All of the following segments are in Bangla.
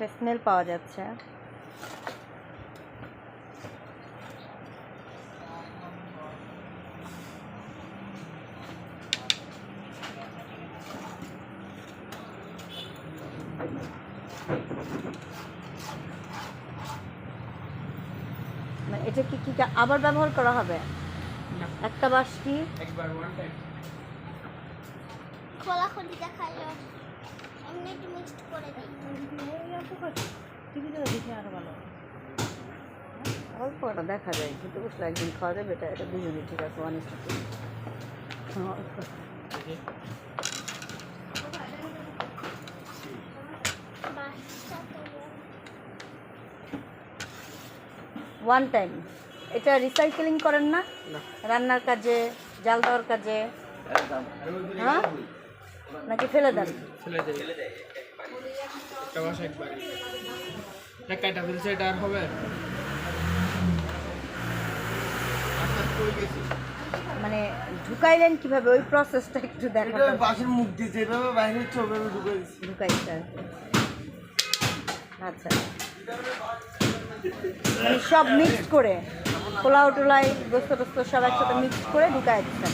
একটা স্মেল পাওয়া যাচ্ছে। মানে এটা কি কি আবার ব্যবহার করা হবে? একটা বাস কি? একবার ওয়ান টাইম খোলা খোলি দেখাল এমনি একটু মিক্সড করে দিই টিভিতে দেখে আরও ভালো অল্প ওটা দেখা যায় কিন্তু বুঝলে একদিন খাওয়া যাবে এটা এটা দুজনে ঠিক আছে ওয়ান বাসটা তো ওয়ান টাইম এটা রিসাইকেলিং করেন না? না। রান্নার কাজে জাল দেওয়ার কাজে। হ্যাঁ? নাকি ফেলে দেন? ফেলে দেয়। একটা বাস একবার। এটা কাটা ফেলছে এটা আর হবে? মানে ঢুকাইলেন কীভাবে? ওই প্রসেসটা একটু এটা বাসের মুখ দিয়ে যেভাবে বাইরে হচ্ছে ওভাবে ঢুকে ঢুকাইছে আচ্ছা। মানে সব মিক্স করে। পোলাও টোলাই গোস্ত টোস্ত সব একসাথে মিক্স করে ঢুকাই দিচ্ছেন।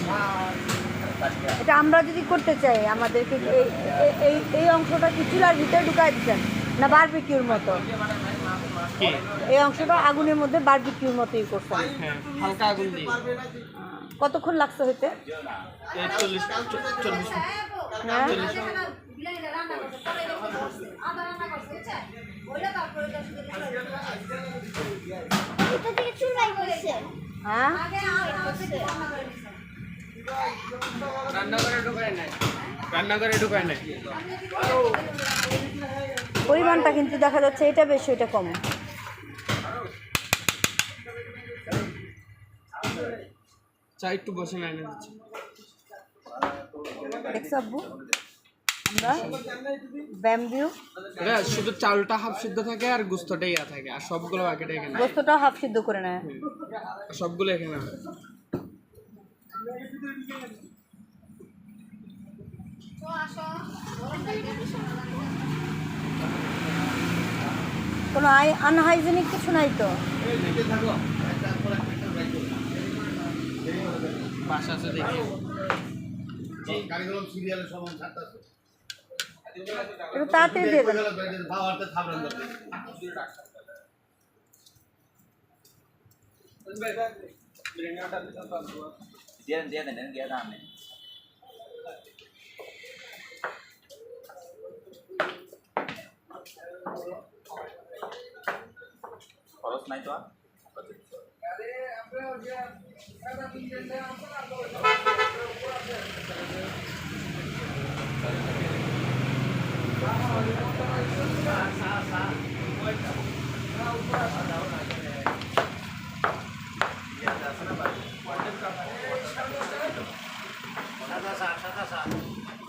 এটা আমরা যদি করতে চাই আমাদেরকে এই এই- অংশটা কি চুলার ভিতরে ঢুকাই দিচ্ছেন না বারবিকিউর মতো এই অংশটা আগুনের মধ্যে বারবিকিউর মতোই করছেন হ্যাঁ হালকা আগুন দিয়ে কতক্ষণ লাগছে হইতে। হ্যাঁ রান্নাঘরে ঢুকায় নাই। রান্নাঘরে ঢুকায় নাই। পরিমাণটা কিন্তু দেখা যাচ্ছে এটা বেশি এটা কম। চা একটু বসে না এনে দিচ্ছি। দেখছ আব্বু? আমরা ব্যাম্বিউ এটা শুধু চালটা হাফ সিদ্ধ থাকে আর গুস্তটা ইয়া থাকে আর সবগুলো এখানে। হাফ সিদ্ধ করে নেয়। সবগুলো এখানে। কোনো আই আনহাইজেনিক কিছু নাই তো? তাড়াতাড়ি দিয়ে দেন। দিয়ে দেন দিয়ে দেন দিয়ে দেন আপনি খরচ নাই তো আর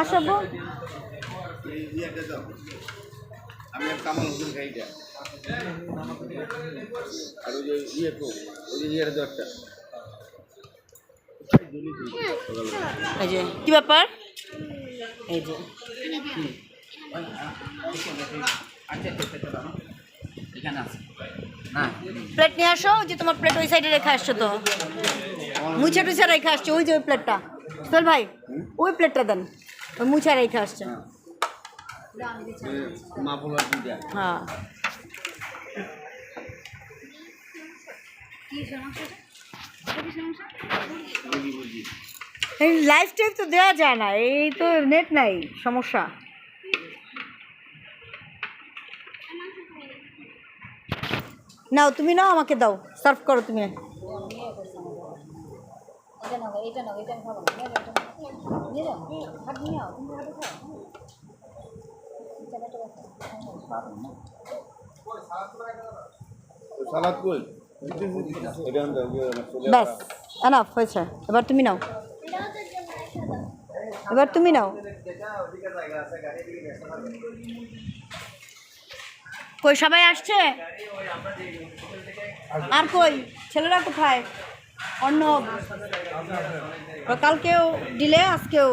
আব্বু আমি এক কামাল হোসেন খাইটা আর ওই যে ইয়ে তো ওই যে ইয়ের দরটা এই যে কি ব্যাপার এই যে এখানে আছে প্লেট নিয়ে আসো যে তোমার প্লেট ওই সাইডে রেখে আসছো তো। মুছে টুছে রেখে আসছো, ওই যে ওই প্লেটটা চল ভাই, ওই প্লেটটা দেন। ওই মুছে রেখে আসছে। হ্যাঁ। লাইফ টাইপ তো দেওয়া যায় না, এই তো নেট নাই, সমস্যা। নাও তুমি নাও আমাকে দাও। সার্ভ করো তুমি। ব্যাস এনাফ হয়েছে। এবার তুমি নাও। এবার তুমি নাও। কই সবাই আসছে? আর কই? ছেলেরা কোথায়? অর্ণব কালকেও দিলে আজকেও?